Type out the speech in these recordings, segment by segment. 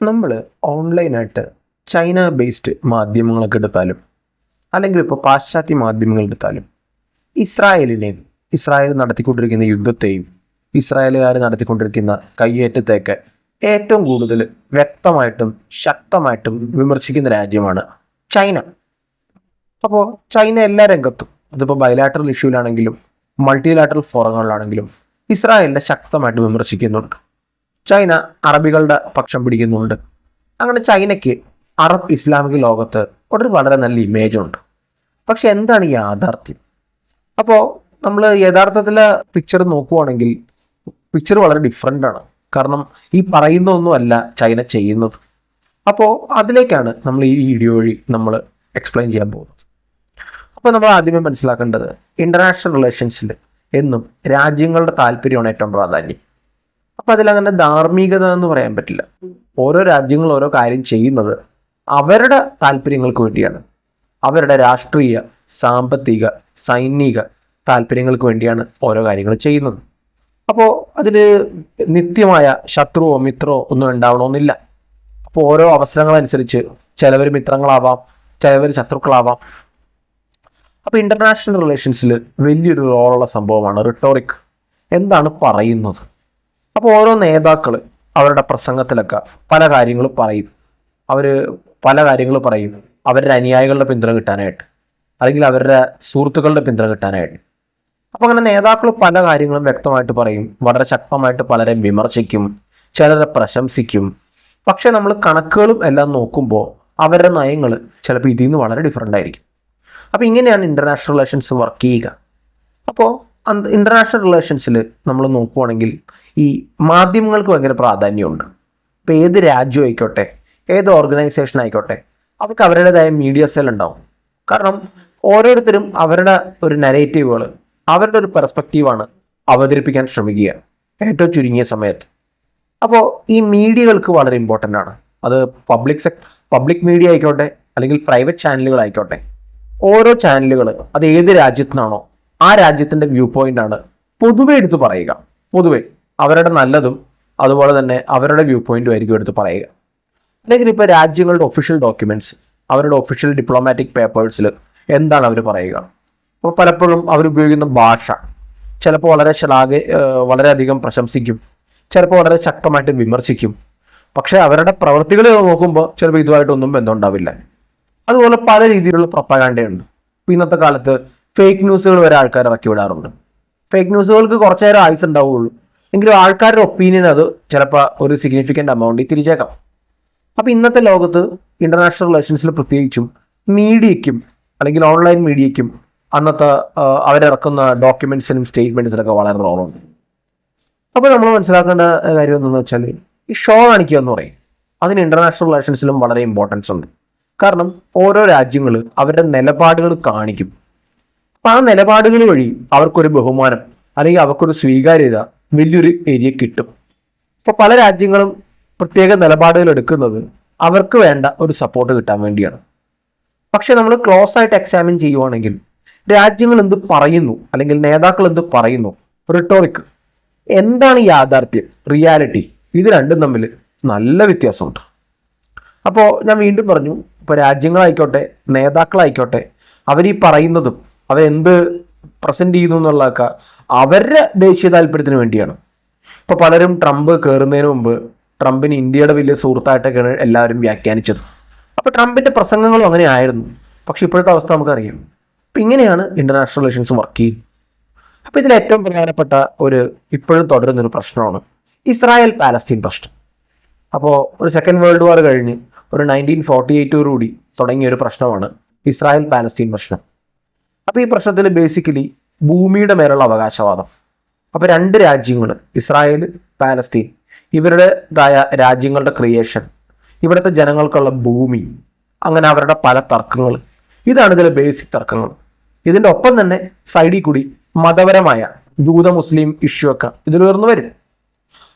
നമ്മൾ ഓൺലൈനായിട്ട് China based മാധ്യമങ്ങളൊക്കെ എടുത്താലും അല്ലെങ്കിൽ ഇപ്പോൾ പാശ്ചാത്യ മാധ്യമങ്ങൾ എടുത്താലും ഇസ്രായേലിനെയും ഇസ്രായേൽ നടത്തിക്കൊണ്ടിരിക്കുന്ന യുദ്ധത്തെയും ഇസ്രായേലുകാർ നടത്തിക്കൊണ്ടിരിക്കുന്ന കയ്യേറ്റത്തെയൊക്കെ ഏറ്റവും കൂടുതൽ വ്യക്തമായിട്ടും ശക്തമായിട്ടും വിമർശിക്കുന്ന രാജ്യമാണ് ചൈന. അപ്പോൾ ചൈന എല്ലാ രംഗത്തും അതിപ്പോൾ ബയലാറ്ററൽ ഇഷ്യൂലാണെങ്കിലും മൾട്ടിലാറ്ററൽ ഫോറങ്ങളിലാണെങ്കിലും ഇസ്രായേലിനെ ശക്തമായിട്ട് വിമർശിക്കുന്നുണ്ട്. ചൈന അറബികളുടെ പക്ഷം പിടിക്കുന്നുണ്ട്. അങ്ങനെ ചൈനയ്ക്ക് അറബ് ഇസ്ലാമിക ലോകത്ത് ഒരു വളരെ നല്ല ഇമേജ് ഉണ്ട്. പക്ഷെ എന്താണ് യാഥാർത്ഥ്യം? അപ്പോൾ നമ്മൾ യഥാർത്ഥത്തിലെ പിക്ചർ നോക്കുവാണെങ്കിൽ പിക്ചർ വളരെ ഡിഫറെന്റ് ആണ്. കാരണം ഈ പറയുന്നൊന്നുമല്ല ചൈന ചെയ്യുന്നത്. അപ്പോൾ അതിലേക്കാണ് നമ്മൾ ഈ വീഡിയോ വഴി നമ്മൾ എക്സ്പ്ലെയിൻ ചെയ്യാൻ പോകുന്നത്. അപ്പോൾ നമ്മൾ ആദ്യമേ മനസ്സിലാക്കേണ്ടത് ഇന്റർനാഷണൽ റിലേഷൻസിൽ എന്നും രാജ്യങ്ങളുടെ താല്പര്യമാണ് ഏറ്റവും പ്രാധാന്യം. അപ്പോൾ അതിലങ്ങനെ ധാർമ്മികത എന്ന് പറയാൻ പറ്റില്ല. ഓരോ രാജ്യങ്ങൾ ഓരോ കാര്യം ചെയ്യുന്നത് അവരുടെ താല്പര്യങ്ങൾക്ക് വേണ്ടിയാണ്. അവരുടെ രാഷ്ട്രീയ സാമ്പത്തിക സൈനിക താല്പര്യങ്ങൾക്ക് വേണ്ടിയാണ് ഓരോ കാര്യങ്ങൾ ചെയ്യുന്നത്. അപ്പോൾ അതിൽ നിത്യമായ ശത്രുവോ മിത്രമോ ഒന്നും ഉണ്ടാവണമെന്നില്ല. അപ്പോൾ ഓരോ അവസരങ്ങളനുസരിച്ച് ചിലവർ മിത്രങ്ങളാവാം ചിലവർ ശത്രുക്കളാവാം. അപ്പോൾ ഇന്റർനാഷണൽ റിലേഷൻസിൽ വലിയൊരു റോളുള്ള സംഭവമാണ് റിട്ടോറിക് എന്താണ് പറയുന്നത്? അപ്പോൾ ഓരോ നേതാക്കൾ അവരുടെ പ്രസംഗത്തിലൊക്കെ പല കാര്യങ്ങളും പറയും. അവർ പല കാര്യങ്ങൾ പറയും. അവരുടെ അനുയായികളുടെ പിന്തുണ കിട്ടാനായിട്ട്. അല്ലെങ്കിൽ അവരുടെ സുഹൃത്തുക്കളുടെ പിന്തുണ കിട്ടാനായിട്ട്. അപ്പോൾ അങ്ങനെ നേതാക്കൾ പല കാര്യങ്ങളും വ്യക്തമായിട്ട് പറയും. വളരെ ശക്തമായിട്ട് പലരെ വിമർശിക്കും. ചിലരെ പ്രശംസിക്കും. പക്ഷേ നമ്മൾ കണക്കുകളും എല്ലാം നോക്കുമ്പോൾ അവരുടെ നയങ്ങൾ ചിലപ്പോൾ ഇതിൽ നിന്ന് വളരെ ഡിഫറെന്റ് ആയിരിക്കും. അപ്പോൾ ഇങ്ങനെയാണ് ഇന്റർനാഷണൽ റിലേഷൻസ് വർക്ക് ചെയ്യുക. അപ്പോൾ ഇന്റർനാഷണൽ റിലേഷൻസിൽ നമ്മൾ നോക്കുവാണെങ്കിൽ ഈ മാധ്യമങ്ങൾക്ക് ഭയങ്കര പ്രാധാന്യമുണ്ട്. ഇപ്പോൾ ഏത് രാജ്യം ആയിക്കോട്ടെ ഏത് ഓർഗനൈസേഷൻ ആയിക്കോട്ടെ അവർക്ക് അവരുടേതായ മീഡിയ സെൽ ഉണ്ടാവും. കാരണം ഓരോരുത്തരും അവരുടെ ഒരു നരേറ്റീവുകൾ അവരുടെ ഒരു പെർസ്പെക്റ്റീവാണ് അവതരിപ്പിക്കാൻ ശ്രമിക്കുക ഏറ്റവും ചുരുങ്ങിയ സമയത്ത്. അപ്പോൾ ഈ മീഡിയകൾക്ക് വളരെ ഇമ്പോർട്ടന്റ് ആണ്. അത് പബ്ലിക് സെക് പബ്ലിക് മീഡിയ ആയിക്കോട്ടെ അല്ലെങ്കിൽ പ്രൈവറ്റ് ചാനലുകൾ ആയിക്കോട്ടെ ഓരോ ചാനലുകൾ അത് ഏത് രാജ്യത്തു നിന്നാണോ ആ രാജ്യത്തിന്റെ വ്യൂ പോയിന്റ് ആണ് പൊതുവെ എടുത്ത് പറയുക. പൊതുവെ അവരുടെ നല്ലതും അതുപോലെ തന്നെ അവരുടെ വ്യൂ പോയിന്റും ആയിരിക്കും എടുത്ത് പറയുക. അല്ലെങ്കിൽ ഇപ്പോൾ രാജ്യങ്ങളുടെ ഒഫീഷ്യൽ ഡോക്യുമെന്റ്സ് അവരുടെ ഒഫീഷ്യൽ ഡിപ്ലോമാറ്റിക് പേപ്പേഴ്സിൽ എന്താണ് അവർ പറയുക? അപ്പോൾ പലപ്പോഴും അവരുപയോഗിക്കുന്ന ഭാഷ ചിലപ്പോൾ വളരെ ശ്ലാഘ വളരെയധികം പ്രശംസിക്കും. ചിലപ്പോൾ വളരെ ശക്തമായിട്ട് വിമർശിക്കും. പക്ഷേ അവരുടെ പ്രവൃത്തികൾ നോക്കുമ്പോൾ ചിലപ്പോൾ ഇതുമായിട്ടൊന്നും ബന്ധമുണ്ടാവില്ല. അതുപോലെ പല രീതിയിലുള്ള പ്രൊപ്പഗാൻഡയുണ്ട് ഇപ്പം ഇന്നത്തെ കാലത്ത് ഫേക്ക് ന്യൂസുകൾ വരെ ആൾക്കാർ ഇറക്കി വിടാറുണ്ട്. ഫേക്ക് ന്യൂസുകൾക്ക് കുറച്ചു നേരം ആയുസ് ഉണ്ടാവുള്ളൂ എങ്കിലും ആൾക്കാരുടെ ഒപ്പീനിയൻ അത് ചിലപ്പോൾ ഒരു സിഗ്നിഫിക്കന്റ് എമൗണ്ടിൽ തിരിച്ചേക്കാം. അപ്പോൾ ഇന്നത്തെ ലോകത്ത് ഇന്റർനാഷണൽ റിലേഷൻസിൽ പ്രത്യേകിച്ചും മീഡിയയ്ക്കും അല്ലെങ്കിൽ ഓൺലൈൻ മീഡിയയ്ക്കും അന്നത്തെ അവരിറക്കുന്ന ഡോക്യുമെൻസിനും സ്റ്റേറ്റ്മെന്റ്സിനൊക്കെ വളരെ റോളുണ്ട് അപ്പോൾ നമ്മൾ മനസ്സിലാക്കേണ്ട കാര്യം എന്തെന്ന് വെച്ചാൽ ഈ ഷോ കാണിക്കുക എന്ന് പറയും. അതിന് ഇന്റർനാഷണൽ റിലേഷൻസിലും വളരെ ഇമ്പോർട്ടൻസ് ഉണ്ട്. കാരണം ഓരോ രാജ്യങ്ങൾ അവരുടെ നിലപാടുകൾ കാണിക്കും. ആ നിലപാടുകൾ വഴി അവർക്കൊരു ബഹുമാനം അല്ലെങ്കിൽ അവർക്കൊരു സ്വീകാര്യത വലിയൊരു ഏരിയ കിട്ടും. ഇപ്പൊ പല രാജ്യങ്ങളും പ്രത്യേക നിലപാടുകൾ എടുക്കുന്നത് അവർക്ക് വേണ്ട ഒരു സപ്പോർട്ട് കിട്ടാൻ വേണ്ടിയാണ്. പക്ഷെ നമ്മൾ ക്ലോസ് ആയിട്ട് എക്സാമിൻ ചെയ്യുവാണെങ്കിൽ രാജ്യങ്ങൾ എന്ത് പറയുന്നു അല്ലെങ്കിൽ നേതാക്കൾ എന്ത് പറയുന്നു? റിട്ടോറിക് എന്താണ് യാഥാർത്ഥ്യം? റിയാലിറ്റി ഇത് രണ്ടും തമ്മിൽ നല്ല വ്യത്യാസമുണ്ട്. അപ്പോൾ ഞാൻ വീണ്ടും പറഞ്ഞു ഇപ്പോൾ രാജ്യങ്ങളായിക്കോട്ടെ നേതാക്കളായിക്കോട്ടെ അവർ ഈ പറയുന്നതും അവരെന്ത് പ്രസന്റ് ചെയ്യുന്നു എന്നുള്ളതൊക്കെ അവരുടെ ദേശീയ താല്പര്യത്തിന് വേണ്ടിയാണ്. ഇപ്പൊ പലരും ട്രംപ് കയറുന്നതിന് മുമ്പ് ട്രംപിന് ഇന്ത്യയുടെ വലിയ സുഹൃത്തായിട്ടൊക്കെയാണ് എല്ലാവരും വ്യാഖ്യാനിച്ചത്. അപ്പൊ ട്രംപിന്റെ പ്രസംഗങ്ങളും അങ്ങനെ ആയിരുന്നു. പക്ഷെ ഇപ്പോഴത്തെ അവസ്ഥ നമുക്കറിയാം. അപ്പൊ ഇങ്ങനെയാണ് ഇന്റർനാഷണൽ റിലേഷൻസ് വർക്ക് ചെയ്യുന്നത്. അപ്പൊ ഇതിൽ ഏറ്റവും പ്രധാനപ്പെട്ട ഒരു ഇപ്പോഴും തുടരുന്ന ഒരു പ്രശ്നമാണ് ഇസ്രായേൽ പാലസ്തീൻ പ്രശ്നം. അപ്പോൾ ഒരു സെക്കൻഡ് വേൾഡ് വാർ കഴിഞ്ഞ് ഒരു നയന്റീൻ ഫോർട്ടി എയ്റ്റോടുകൂടി തുടങ്ങിയ ഒരു പ്രശ്നമാണ് ഇസ്രായേൽ പാലസ്തീൻ പ്രശ്നം. അപ്പോൾ ഈ പ്രശ്നത്തിൽ ബേസിക്കലി ഭൂമിയുടെ മേലുള്ള അവകാശവാദം. അപ്പോൾ രണ്ട് രാജ്യങ്ങൾ ഇസ്രായേൽ പാലസ്തീൻ ഇവരുടേതായ രാജ്യങ്ങളുടെ ക്രിയേഷൻ ഇവിടുത്തെ ജനങ്ങൾക്കുള്ള ഭൂമി അങ്ങനെ അവരുടെ പല തർക്കങ്ങൾ. ഇതാണ് ഇതിലെ ബേസിക് തർക്കങ്ങൾ. ഇതിന്റെ ഒപ്പം തന്നെ സൈഡിൽ കൂടി മതപരമായ ജൂത മുസ്ലിം ഇഷ്യൂ ഒക്കെ ഇതിൽ ഉയർന്നു വരും.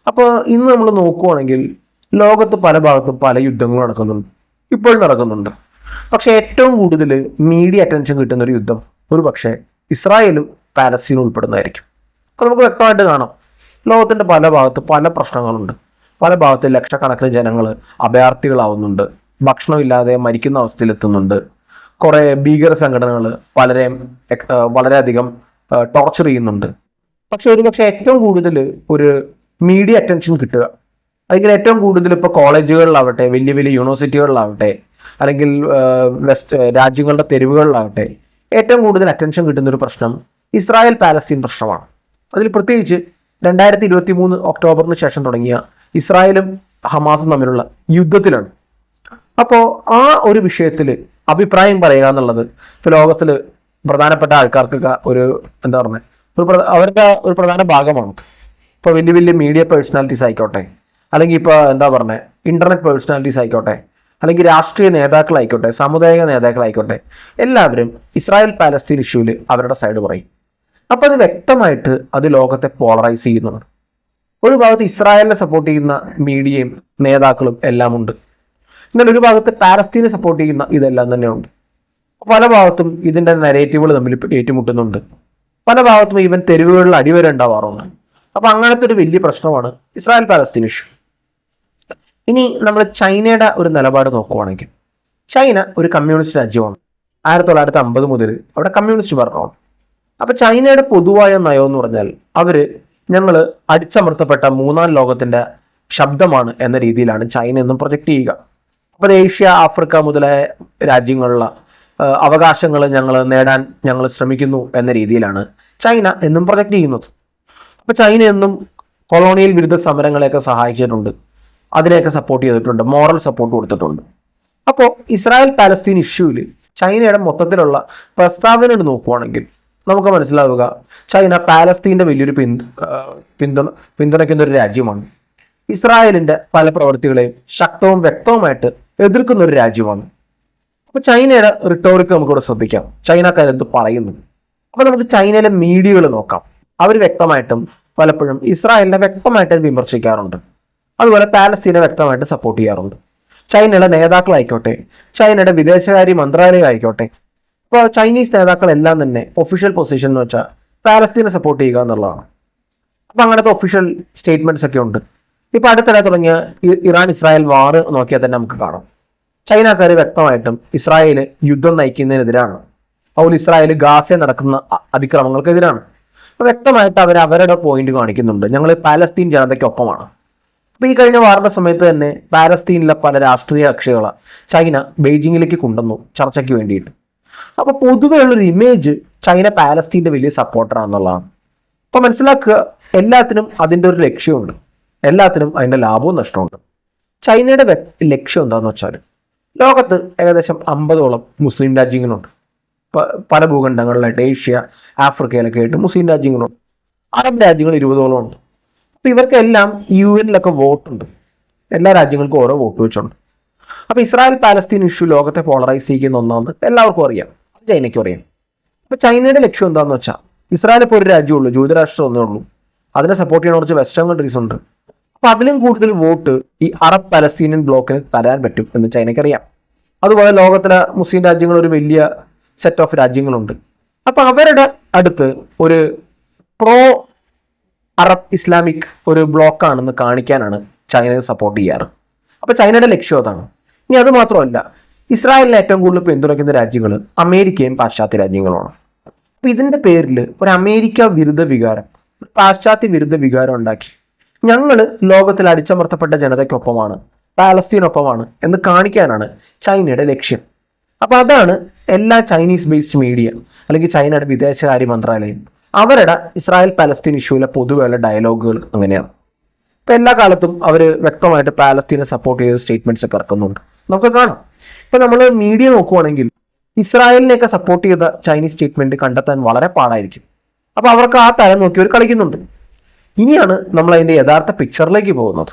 അപ്പോൾ ഇന്ന് നമ്മൾ നോക്കുവാണെങ്കിൽ ലോകത്ത് പല ഭാഗത്തും പല യുദ്ധങ്ങൾ നടക്കുന്നുണ്ട്. ഇപ്പോഴും നടക്കുന്നുണ്ട്. പക്ഷേ ഏറ്റവും കൂടുതൽ മീഡിയ അറ്റൻഷൻ കിട്ടുന്ന ഒരു യുദ്ധം ഒരു പക്ഷേ ഇസ്രായേലും പാലസ്തീനും ഉൾപ്പെടുന്നതായിരിക്കും. അപ്പോൾ നമുക്ക് വ്യക്തമായിട്ട് കാണാം ലോകത്തിന്റെ പല ഭാഗത്ത് പല പ്രശ്നങ്ങളുണ്ട്. പല ഭാഗത്ത് ലക്ഷക്കണക്കിന് ജനങ്ങൾ അഭയാർത്ഥികളാവുന്നുണ്ട്. ഭക്ഷണമില്ലാതെ മരിക്കുന്ന അവസ്ഥയിലെത്തുന്നുണ്ട്. കുറേ ഭീകര സംഘടനകൾ ആ, വളരെയധികം ടോർച്ചർ ചെയ്യുന്നുണ്ട്. പക്ഷെ ഒരുപക്ഷെ ഏറ്റവും കൂടുതൽ ഒരു മീഡിയ അറ്റൻഷൻ കിട്ടുക. അല്ലെങ്കിൽ ഏറ്റവും കൂടുതൽ ഇപ്പോൾ കോളേജുകളിലാവട്ടെ വലിയ വലിയ യൂണിവേഴ്സിറ്റികളിലാവട്ടെ അല്ലെങ്കിൽ വെസ്റ്റ് രാജ്യങ്ങളുടെ തെരുവുകളിലാവട്ടെ ഏറ്റവും കൂടുതൽ അറ്റൻഷൻ കിട്ടുന്ന ഒരു പ്രശ്നം ഇസ്രായേൽ പാലസ്തീൻ പ്രശ്നമാണ്. അതിൽ പ്രത്യേകിച്ച് രണ്ടായിരത്തി ഇരുപത്തി മൂന്ന് ഒക്ടോബറിന് ശേഷം തുടങ്ങിയ ഇസ്രായേലും ഹമാസും തമ്മിലുള്ള യുദ്ധത്തിലാണ്. അപ്പോൾ ആ ഒരു വിഷയത്തിൽ അഭിപ്രായം പറയുക എന്നുള്ളത് ഇപ്പോൾ ലോകത്തിൽ പ്രധാനപ്പെട്ട ആൾക്കാർക്കൊക്കെ ഒരു എന്താ പറയുക ഒരു അവരുടെ ഒരു പ്രധാന ഭാഗമാണ്. ഇപ്പോൾ വലിയ വലിയ മീഡിയ പേഴ്സണാലിറ്റീസ് ആയിക്കോട്ടെ അല്ലെങ്കിൽ ഇപ്പോൾ എന്താ പറയുക ഇന്റർനെറ്റ് പേഴ്സണാലിറ്റീസ് ആയിക്കോട്ടെ അല്ലെങ്കിൽ രാഷ്ട്രീയ നേതാക്കളായിക്കോട്ടെ സാമുദായിക നേതാക്കളായിക്കോട്ടെ എല്ലാവരും ഇസ്രായേൽ പാലസ്തീൻ ഇഷ്യൂവിൽ അവരുടെ സൈഡ് പറയും. അപ്പോൾ അത് വ്യക്തമായിട്ട് അത് ലോകത്തെ പോളറൈസ് ചെയ്യുന്നുണ്ട്. ഒരു ഭാഗത്ത് ഇസ്രായേലിനെ സപ്പോർട്ട് ചെയ്യുന്ന മീഡിയയും നേതാക്കളും എല്ലാം ഉണ്ട്. എന്നാൽ ഒരു ഭാഗത്ത് പാലസ്തീനെ സപ്പോർട്ട് ചെയ്യുന്ന ഇതെല്ലാം തന്നെയുണ്ട്. പല ഭാഗത്തും ഇതിന്റെ നരേറ്റീവുകൾ തമ്മിൽ ഏറ്റുമുട്ടുന്നുണ്ട്. പല ഭാഗത്തും ഇവൻ തെരുവുകളിൽ അടിവരെ ഉണ്ടാവാറുണ്ട്. അപ്പൊ അങ്ങനത്തെ ഒരു വലിയ പ്രശ്നമാണ് ഇസ്രായേൽ പാലസ്തീൻ ഇഷ്യൂ ഇനി നമ്മൾ ചൈനയുടെ ഒരു നിലപാട് നോക്കുവാണെങ്കിൽ ചൈന ഒരു കമ്മ്യൂണിസ്റ്റ് രാജ്യമാണ്. ആയിരത്തി തൊള്ളായിരത്തി അമ്പത് മുതൽ അവിടെ കമ്മ്യൂണിസ്റ്റ് ഭരണമാണ്. അപ്പൊ ചൈനയുടെ പൊതുവായ നയം എന്ന് പറഞ്ഞാൽ അവർ ഞങ്ങൾ അടിച്ചമർത്തപ്പെട്ട മൂന്നാം ലോകത്തിന്റെ ശബ്ദമാണ് എന്ന രീതിയിലാണ് ചൈന എന്നും പ്രൊജക്ട് ചെയ്യുക. അപ്പോൾ ഏഷ്യ ആഫ്രിക്ക മുതലായ രാജ്യങ്ങളിലുള്ള അവകാശങ്ങൾ ഞങ്ങൾ നേടാൻ ഞങ്ങൾ ശ്രമിക്കുന്നു എന്ന രീതിയിലാണ് ചൈന എന്നും പ്രൊജക്ട് ചെയ്യുന്നത്. അപ്പോൾ ചൈന എന്നും കൊളോണിയൽ വിരുദ്ധ സമരങ്ങളെയൊക്കെ സഹായിച്ചിട്ടുണ്ട്. അതിനെയൊക്കെ സപ്പോർട്ട് ചെയ്തിട്ടുണ്ട് മോറൽ സപ്പോർട്ട് കൊടുത്തിട്ടുണ്ട്. അപ്പോൾ ഇസ്രായേൽ പാലസ്തീൻ ഇഷ്യൂവിൽ ചൈനയുടെ മൊത്തത്തിലുള്ള പ്രസ്താവന നോക്കുവാണെങ്കിൽ നമുക്ക് മനസ്സിലാവുക ചൈന പാലസ്തീന്റെ വലിയൊരു പിന്തു പിന്തുണ പിന്തുണയ്ക്കുന്ന ഒരു രാജ്യമാണ്. ഇസ്രായേലിന്റെ പല പ്രവൃത്തികളെയും ശക്തവും വ്യക്തവുമായിട്ട് എതിർക്കുന്ന ഒരു രാജ്യമാണ്. അപ്പോൾ ചൈനയുടെ റിട്ടോറിക്ക് നമുക്കിവിടെ ശ്രദ്ധിക്കാം. ചൈനക്കാർ എന്ത് പറയുന്നു. അപ്പോൾ നമുക്ക് ചൈനയിലെ മീഡിയകൾ നോക്കാം. അവർ വ്യക്തമായിട്ടും പലപ്പോഴും ഇസ്രായേലിനെ വ്യക്തമായിട്ട് വിമർശിക്കാറുണ്ട്. അതുപോലെ പാലസ്തീനെ വ്യക്തമായിട്ട് സപ്പോർട്ട് ചെയ്യാറുണ്ട്. ചൈനയുടെ നേതാക്കളായിക്കോട്ടെ ചൈനയുടെ വിദേശകാര്യ മന്ത്രാലയം ആയിക്കോട്ടെ ഇപ്പോൾ ചൈനീസ് നേതാക്കളെല്ലാം തന്നെ ഒഫീഷ്യൽ പൊസിഷൻ എന്ന് വെച്ചാൽ പാലസ്തീനെ സപ്പോർട്ട് ചെയ്യുക എന്നുള്ളതാണ്. അപ്പം അങ്ങനത്തെ ഒഫീഷ്യൽ സ്റ്റേറ്റ്മെന്റ്സ് ഒക്കെ ഉണ്ട്. ഇപ്പോൾ അടുത്തിടെ തുടങ്ങിയ ഇറാൻ ഇസ്രായേൽ വാർ നോക്കിയാൽ തന്നെ നമുക്ക് കാണാം. ചൈനക്കാർ വ്യക്തമായിട്ടും ഇസ്രായേൽ യുദ്ധം നയിക്കുന്നതിനെതിരാണ്. അതുപോലെ ഇസ്രായേൽ ഗാസയിൽ നടക്കുന്ന അതിക്രമങ്ങൾക്കെതിരാണ്. വ്യക്തമായിട്ട് അവർ അവരുടെ പോയിന്റ് കാണിക്കുന്നുണ്ട്. ഞങ്ങൾ പാലസ്തീൻ ജനതയ്ക്കൊപ്പമാണ്. അപ്പൊ ഈ കഴിഞ്ഞ വാറിന്റെ സമയത്ത് തന്നെ പാലസ്തീനിലെ പല രാഷ്ട്രീയ കക്ഷികളെ ചൈന ബെയ്ജിങ്ങിലേക്ക് കൊണ്ടുവന്നു ചർച്ചയ്ക്ക് വേണ്ടിയിട്ട്. അപ്പോൾ പൊതുവെ ഉള്ളൊരു ഇമേജ് ചൈന പാലസ്തീന്റെ വലിയ സപ്പോർട്ടറാണെന്നുള്ളതാണ് അപ്പോൾ മനസ്സിലാക്കുക എല്ലാത്തിനും അതിന്റെ ഒരു ലക്ഷ്യമുണ്ട്. എല്ലാത്തിനും അതിന്റെ ലാഭവും നഷ്ടമുണ്ട് ചൈനയുടെ ലക്ഷ്യം എന്താണെന്ന് വെച്ചാൽ ലോകത്ത് ഏകദേശം അമ്പതോളം മുസ്ലിം രാജ്യങ്ങളുണ്ട്. പല ഭൂഖണ്ഡങ്ങളിലായിട്ട് ഏഷ്യ ആഫ്രിക്കയിലൊക്കെ ആയിട്ട് മുസ്ലിം രാജ്യങ്ങളുണ്ട്. അറബ് രാജ്യങ്ങൾ ഇരുപതോളം ഉണ്ട്. അപ്പൊ ഇവർക്കെല്ലാം യു എനിലൊക്കെ വോട്ടുണ്ട്. എല്ലാ രാജ്യങ്ങൾക്കും ഓരോ വോട്ട് വെച്ചുണ്ട് അപ്പൊ ഇസ്രായേൽ പാലസ്തീൻ ഇഷ്യൂ ലോകത്തെ പോളറൈസ് ചെയ്യുന്ന ഒന്നാന്ന് എല്ലാവർക്കും അറിയാം. അത് ചൈനയ്ക്കും അറിയാം. അപ്പൊ ചൈനയുടെ ലക്ഷ്യം എന്താണെന്ന് വെച്ചാൽ ഇസ്രായേൽ ഇപ്പോൾ ഒരു രാജ്യമുള്ളൂ ജൂതരാഷ്ട്രം ഒന്നേ ഉള്ളൂ. അതിനെ സപ്പോർട്ട് ചെയ്യുന്ന കുറച്ച് വെസ്റ്റേൺ കൺട്രീസ് ഉണ്ട്. അപ്പൊ അതിലും കൂടുതൽ വോട്ട് ഈ അറബ് പലസ്തീനിയൻ ബ്ലോക്കിന് തരാൻ പറ്റും എന്ന് ചൈനയ്ക്കറിയാം. അതുപോലെ ലോകത്തിലെ മുസ്ലിം രാജ്യങ്ങൾ ഒരു വലിയ സെറ്റ് ഓഫ് രാജ്യങ്ങളുണ്ട്. അപ്പൊ അവരുടെ അടുത്ത് ഒരു പ്രോ അറബ് ഇസ്ലാമിക് ഒരു ബ്ലോക്കാണെന്ന് കാണിക്കാനാണ് ചൈനയെ സപ്പോർട്ട് ചെയ്യാറ്. അപ്പൊ ചൈനയുടെ ലക്ഷ്യം അതാണ്. ഇനി അത് മാത്രമല്ല ഇസ്രായേലിനെ ഏറ്റവും കൂടുതൽ പിന്തുണയ്ക്കുന്ന രാജ്യങ്ങൾ അമേരിക്കയും പാശ്ചാത്യ രാജ്യങ്ങളുമാണ്. അപ്പൊ ഇതിന്റെ പേരിൽ ഒരു അമേരിക്ക വിരുദ്ധ വികാരം പാശ്ചാത്യ വിരുദ്ധ വികാരം ഉണ്ടാക്കി. ഞങ്ങൾ ലോകത്തിൽ അടിച്ചമർത്തപ്പെട്ട ജനതയ്ക്കൊപ്പമാണ് പാലസ്തീനൊപ്പമാണ് എന്ന് കാണിക്കാനാണ് ചൈനയുടെ ലക്ഷ്യം. അപ്പൊ അതാണ് എല്ലാ ചൈനീസ് ബേസ്ഡ് മീഡിയ അല്ലെങ്കിൽ ചൈനയുടെ വിദേശകാര്യ മന്ത്രാലയം അവരുടെ ഇസ്രായേൽ പാലസ്തീൻ ഇഷ്യൂവിലെ പൊതുവെയുള്ള ഡയലോഗുകൾ അങ്ങനെയാണ്. ഇപ്പം എല്ലാ കാലത്തും അവർ വ്യക്തമായിട്ട് പാലസ്തീനെ സപ്പോർട്ട് ചെയ്ത സ്റ്റേറ്റ്മെന്റ്സ് ഒക്കെ ഇറക്കുന്നുണ്ട്. നമുക്ക് കാണാം. ഇപ്പം നമ്മൾ മീഡിയ നോക്കുവാണെങ്കിൽ ഇസ്രായേലിനെയൊക്കെ സപ്പോർട്ട് ചെയ്ത ചൈനീസ് സ്റ്റേറ്റ്മെന്റ് കണ്ടെത്താൻ വളരെ പാടായിരിക്കും. അപ്പോൾ അവർക്ക് ആ തരം നോക്കി അവർ കളിക്കുന്നുണ്ട്. ഇനിയാണ് നമ്മൾ അതിന്റെ യഥാർത്ഥ പിക്ചറിലേക്ക് പോകുന്നത്.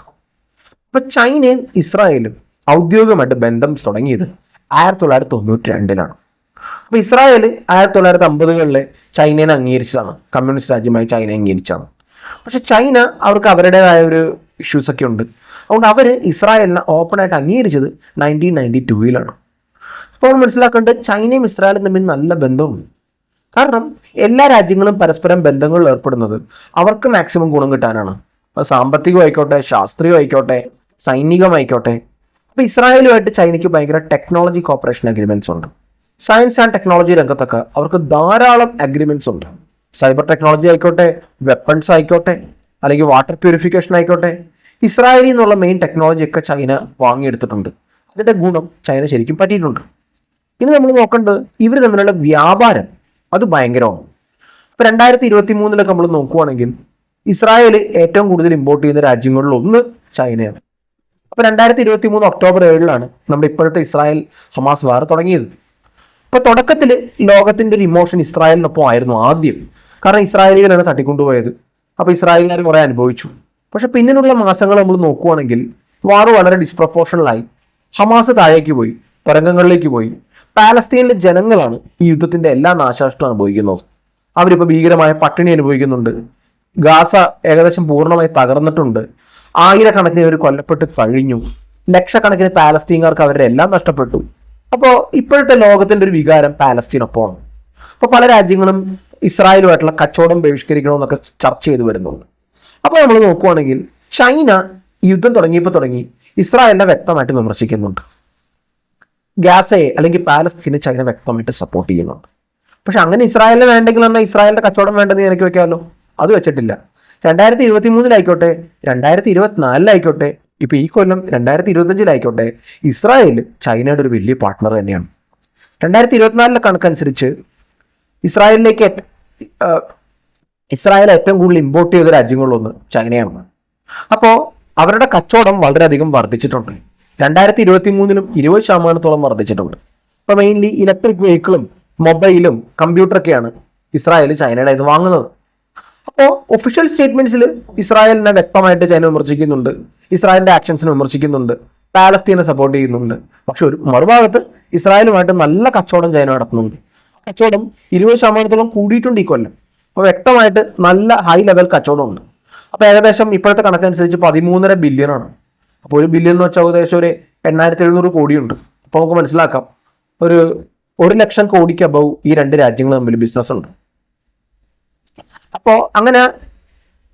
അപ്പം ചൈനയും ഇസ്രായേലും ഔദ്യോഗികമായിട്ട് ബന്ധം തുടങ്ങിയത് ആയിരത്തി തൊള്ളായിരത്തി തൊണ്ണൂറ്റി രണ്ടിലാണ് അപ്പൊ ഇസ്രായേൽ ആയിരത്തി തൊള്ളായിരത്തി അമ്പതുകളിലെ ചൈനയെ അംഗീകരിച്ചതാണ്. കമ്മ്യൂണിസ്റ്റ് രാജ്യമായി ചൈന അംഗീകരിച്ചതാണ്. പക്ഷെ ചൈന അവർക്ക് അവരുടേതായ ഒരു ഇഷ്യൂസ് ഒക്കെ ഉണ്ട്. അതുകൊണ്ട് അവർ ഇസ്രായേലിനെ ഓപ്പണായിട്ട് അംഗീകരിച്ചത് നയന്റീൻ നയന്റി ടൂവിലാണ് അപ്പോൾ മനസ്സിലാക്കേണ്ടത് ചൈനയും ഇസ്രായേലും തമ്മിൽ നല്ല ബന്ധമുണ്ട്. കാരണം എല്ലാ രാജ്യങ്ങളും പരസ്പരം ബന്ധങ്ങളിൽ ഏർപ്പെടുന്നത് അവർക്ക് മാക്സിമം ഗുണം കിട്ടാനാണ്. അപ്പോൾ സാമ്പത്തികമായിക്കോട്ടെ ശാസ്ത്രീയമായിക്കോട്ടെ സൈനികമായിക്കോട്ടെ. അപ്പോൾ ഇസ്രായേലുമായിട്ട് ചൈനയ്ക്ക് ഭയങ്കര ടെക്നോളജി കോപ്പറേഷൻ അഗ്രിമെന്റ്സ് ഉണ്ട്. സയൻസ് ആൻഡ് ടെക്നോളജി രംഗത്തൊക്കെ അവർക്ക് ധാരാളം അഗ്രിമെന്റ്സ് ഉണ്ട്. സൈബർ ടെക്നോളജി ആയിക്കോട്ടെ വെപ്പൺസ് ആയിക്കോട്ടെ അല്ലെങ്കിൽ വാട്ടർ പ്യൂരിഫിക്കേഷൻ ആയിക്കോട്ടെ ഇസ്രായേലിൽ നിന്നുള്ള മെയിൻ ടെക്നോളജി ഒക്കെ ചൈന വാങ്ങിയെടുത്തിട്ടുണ്ട്. അതിന്റെ ഗുണം ചൈന ശരിക്കും പറ്റിയിട്ടുണ്ട്. ഇനി നമ്മൾ നോക്കേണ്ടത് ഇവർ തമ്മിലുള്ള വ്യാപാരം അത് ഭയങ്കരമാണ്. ഇപ്പൊ രണ്ടായിരത്തി ഇരുപത്തി മൂന്നിലൊക്കെ നമ്മൾ നോക്കുവാണെങ്കിൽ ഇസ്രായേൽ ഏറ്റവും കൂടുതൽ ഇമ്പോർട്ട് ചെയ്യുന്ന രാജ്യങ്ങളിൽ ഒന്ന് ചൈനയാണ് അപ്പൊ രണ്ടായിരത്തി ഇരുപത്തി മൂന്ന് ഒക്ടോബർ ഏഴിലാണ് നമ്മുടെ ഇപ്പോഴത്തെ ഇസ്രായേൽ ഹമാസ് വാർ തുടങ്ങിയത്. അപ്പൊ തുടക്കത്തിൽ ലോകത്തിന്റെ ഒരു ഇമോഷൻ ഇസ്രായേലിനൊപ്പം ആയിരുന്നു ആദ്യം. കാരണം ഇസ്രായേലികളാണ് തട്ടിക്കൊണ്ടുപോയത്. അപ്പൊ ഇസ്രായേലുകാർ കുറെ അനുഭവിച്ചു. പക്ഷെ പിന്നീടുള്ള മാസങ്ങൾ നമ്മൾ നോക്കുവാണെങ്കിൽ വാർ വളരെ ഡിസ്പ്രപ്പോർഷണലായി ഹമാസ് താഴേക്ക് പോയി തുരങ്കങ്ങളിലേക്ക് പോയി. പാലസ്തീനിലെ ജനങ്ങളാണ് ഈ യുദ്ധത്തിന്റെ എല്ലാ നാശനഷ്ടം അനുഭവിക്കുന്നത്. അവരിപ്പോൾ ഭീകരമായ പട്ടിണി അനുഭവിക്കുന്നുണ്ട്. ഗാസ ഏകദേശം പൂർണമായി തകർന്നിട്ടുണ്ട്. ആയിരക്കണക്കിന് അവർ കൊല്ലപ്പെട്ട് കഴിഞ്ഞു. ലക്ഷക്കണക്കിന് പാലസ്തീൻകാർക്ക് അവരുടെ എല്ലാം നഷ്ടപ്പെട്ടു. അപ്പോൾ ഇപ്പോഴത്തെ ലോകത്തിന്റെ ഒരു വികാരം പാലസ്തീനൊപ്പമാണ്. അപ്പോൾ പല രാജ്യങ്ങളും ഇസ്രായേലുമായിട്ടുള്ള കച്ചവടം ബഹിഷ്കരിക്കണമെന്നൊക്കെ ചർച്ച ചെയ്തു വരുന്നുണ്ട്. അപ്പോൾ നമ്മൾ നോക്കുവാണെങ്കിൽ ചൈന യുദ്ധം തുടങ്ങിയപ്പോൾ തുടങ്ങി ഇസ്രായേലിനെ വ്യക്തമായിട്ട് വിമർശിക്കുന്നുണ്ട്. ഗാസയെ അല്ലെങ്കിൽ പാലസ്തീനെ ചൈന വ്യക്തമായിട്ട് സപ്പോർട്ട് ചെയ്യുന്നുണ്ട്. പക്ഷെ അങ്ങനെ ഇസ്രായേലിനെ വേണ്ടെങ്കിൽ എന്നാൽ ഇസ്രായേലിന്റെ കച്ചവടം വേണ്ടെന്ന് എനിക്ക് വെക്കാമല്ലോ? അത് വെച്ചിട്ടില്ല. രണ്ടായിരത്തി ഇരുപത്തി മൂന്നിലായിക്കോട്ടെ രണ്ടായിരത്തി ഇരുപത്തിനാലിലായിക്കോട്ടെ ഇപ്പൊ ഈ കൊല്ലം രണ്ടായിരത്തി ഇരുപത്തഞ്ചിലായിക്കോട്ടെ ഇസ്രായേൽ ചൈനയുടെ ഒരു വലിയ പാർട്ട്ണർ തന്നെയാണ്. രണ്ടായിരത്തി ഇരുപത്തിനാലിലെ കണക്കനുസരിച്ച് ഇസ്രായേലിലേക്ക് ഇസ്രായേൽ ഏറ്റവും കൂടുതൽ ഇമ്പോർട്ട് ചെയ്ത രാജ്യങ്ങളിലൊന്ന് ചൈനയാണ്. അപ്പോൾ അവരുടെ കച്ചവടം വളരെയധികം വർദ്ധിച്ചിട്ടുണ്ട്. രണ്ടായിരത്തി ഇരുപത്തി മൂന്നിലും ഇരുപത് ശതമാനത്തോളം വർദ്ധിച്ചിട്ടുണ്ട്. അപ്പോൾ മെയിൻലി ഇലക്ട്രിക് വെഹിക്കിളും മൊബൈലും കമ്പ്യൂട്ടറൊക്കെയാണ് ഇസ്രായേൽ ചൈനയുടെ ഇത് വാങ്ങുന്നത്. അപ്പോൾ ഒഫീഷ്യൽ സ്റ്റേറ്റ്മെന്റ്സിൽ ഇസ്രായേലിനെ വ്യക്തമായിട്ട് ചൈന വിമർശിക്കുന്നുണ്ട്. ഇസ്രായേലിന്റെ ആക്ഷൻസിനെ വിമർശിക്കുന്നുണ്ട്. പാലസ്തീനെ സപ്പോർട്ട് ചെയ്യുന്നുണ്ട്. പക്ഷെ ഒരു മറുഭാഗത്ത് ഇസ്രായേലുമായിട്ട് നല്ല കച്ചവടം ചൈന നടത്തുന്നുണ്ട്. കച്ചവടം ഇരുപത് ശതമാനത്തോളം കൂടിയിട്ടുണ്ട് ഈ കൊല്ലം. അപ്പോൾ വ്യക്തമായിട്ട് നല്ല ഹൈ ലെവൽ കച്ചവടമുണ്ട്. അപ്പോൾ ഏകദേശം ഇപ്പോഴത്തെ കണക്കനുസരിച്ച് പതിമൂന്നര ബില്യൺ ആണ്. അപ്പോൾ ഒരു ബില്യൺ എന്ന് വെച്ചാൽ ഏകദേശം ഒരു എണ്ണായിരത്തി എഴുന്നൂറ് കോടിയുണ്ട്. അപ്പോൾ നമുക്ക് മനസ്സിലാക്കാം. ഒരു ഒരു ലക്ഷം കോടിക്ക് അബവ് ഈ രണ്ട് രാജ്യങ്ങൾ തമ്മിൽ ബിസിനസ് ഉണ്ട്. അപ്പോൾ അങ്ങനെ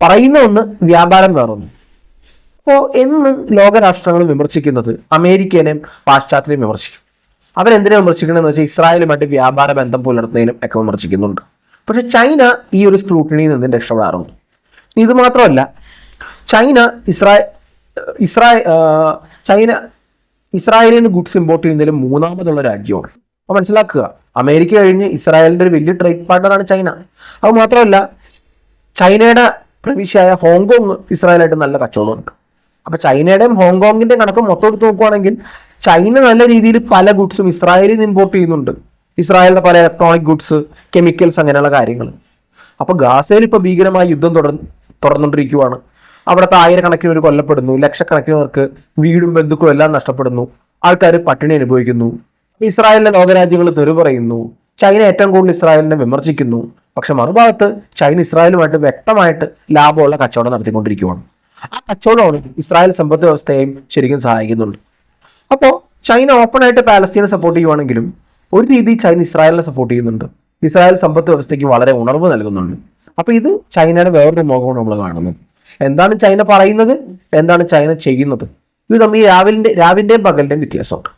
പറയുന്ന ഒന്ന് വ്യാപാരം വേറൊന്ന്. അപ്പോൾ എന്നും ലോകരാഷ്ട്രങ്ങൾ വിമർശിക്കുന്നത് അമേരിക്കനെയും പാശ്ചാത്യനെയും വിമർശിക്കും. അവരെന്തിനെ വിമർശിക്കണമെന്ന് വെച്ചാൽ ഇസ്രായേലുമായിട്ട് വ്യാപാര ബന്ധം പുലർത്തുന്നതിനും ഒക്കെ വിമർശിക്കുന്നുണ്ട്. പക്ഷെ ചൈന ഈ ഒരു സ്ക്രൂട്ടണിയിൽ നിന്ന് രക്ഷപ്പെടാറുണ്ട്. ഇത് മാത്രമല്ല ചൈന ഇസ്രായേൽ ഇസ്രായേൽ ചൈന ഇസ്രായേലിൽ നിന്ന് ഗുഡ്സ് ഇമ്പോർട്ട് ചെയ്യുന്നതിൽ മൂന്നാമതുള്ള രാജ്യമാണ്. അപ്പോൾ മനസ്സിലാക്കുക അമേരിക്ക കഴിഞ്ഞ് ഇസ്രായേലിന്റെ ഒരു വലിയ ട്രേഡ് പാർട്ണറാണ് ചൈന. അത് മാത്രമല്ല ചൈനയുടെ പ്രവിശ്യയായ ഹോങ്കോങ് ഇസ്രായേലായിട്ട് നല്ല കച്ചവടമുണ്ട് അപ്പൊ ചൈനയുടെയും ഹോങ്കോങ്ങിന്റെയും കണക്ക് മൊത്തം എടുത്ത് നോക്കുവാണെങ്കിൽ ചൈന നല്ല രീതിയിൽ പല ഗുഡ്സും ഇസ്രായേലിൽ നിന്ന് ഇമ്പോർട്ട് ചെയ്യുന്നുണ്ട്. ഇസ്രായേലിന്റെ പല ഇലക്ട്രോണിക് ഗുഡ്സ് കെമിക്കൽസ് അങ്ങനെയുള്ള കാര്യങ്ങൾ അപ്പൊ ഗാസയിൽ ഇപ്പൊ ഭീകരമായ യുദ്ധം തുടർ തുടർന്നുകൊണ്ടിരിക്കുവാണ്. അവിടുത്തെ ആയിരക്കണക്കിന് പേര് കൊല്ലപ്പെടുന്നു. ലക്ഷക്കണക്കിന് പേർക്ക് വീടും ബന്ധുക്കളും എല്ലാം നഷ്ടപ്പെടുന്നു. ആൾക്കാർ പട്ടിണി അനുഭവിക്കുന്നു. ഇസ്രായേലിലെ ലോകരാജ്യങ്ങൾ തെറി പറയുന്നു. ചൈന ഏറ്റവും കൂടുതൽ ഇസ്രായേലിനെ വിമർശിക്കുന്നു. പക്ഷെ മറുഭാഗത്ത് ചൈന ഇസ്രായേലുമായിട്ട് വ്യക്തമായിട്ട് ലാഭമുള്ള കച്ചവടം നടത്തിക്കൊണ്ടിരിക്കുകയാണ് ആ കച്ചവടമാണ് ഇസ്രായേൽ സമ്പദ് വ്യവസ്ഥയെയും ശരിക്കും സഹായിക്കുന്നുണ്ട്. അപ്പോൾ ചൈന ഓപ്പണായിട്ട് പാലസ്തീനെ സപ്പോർട്ട് ചെയ്യുവാണെങ്കിലും ഒരു രീതി ചൈന ഇസ്രായേലിനെ സപ്പോർട്ട് ചെയ്യുന്നുണ്ട്. ഇസ്രായേൽ സമ്പദ് വ്യവസ്ഥയ്ക്ക് വളരെ ഉണർവ് നൽകുന്നുണ്ട്. അപ്പോൾ ഇത് ചൈനയുടെ വേറൊരു മുഖമാണ് നമ്മൾ കാണുന്നത്. എന്താണ് ചൈന പറയുന്നത്? എന്താണ് ചൈന ചെയ്യുന്നത്? ഇത് തമ്മിൽ രാവിലെ രാവിന്റെയും പകലിന്റെയും വ്യത്യാസമുണ്ട്.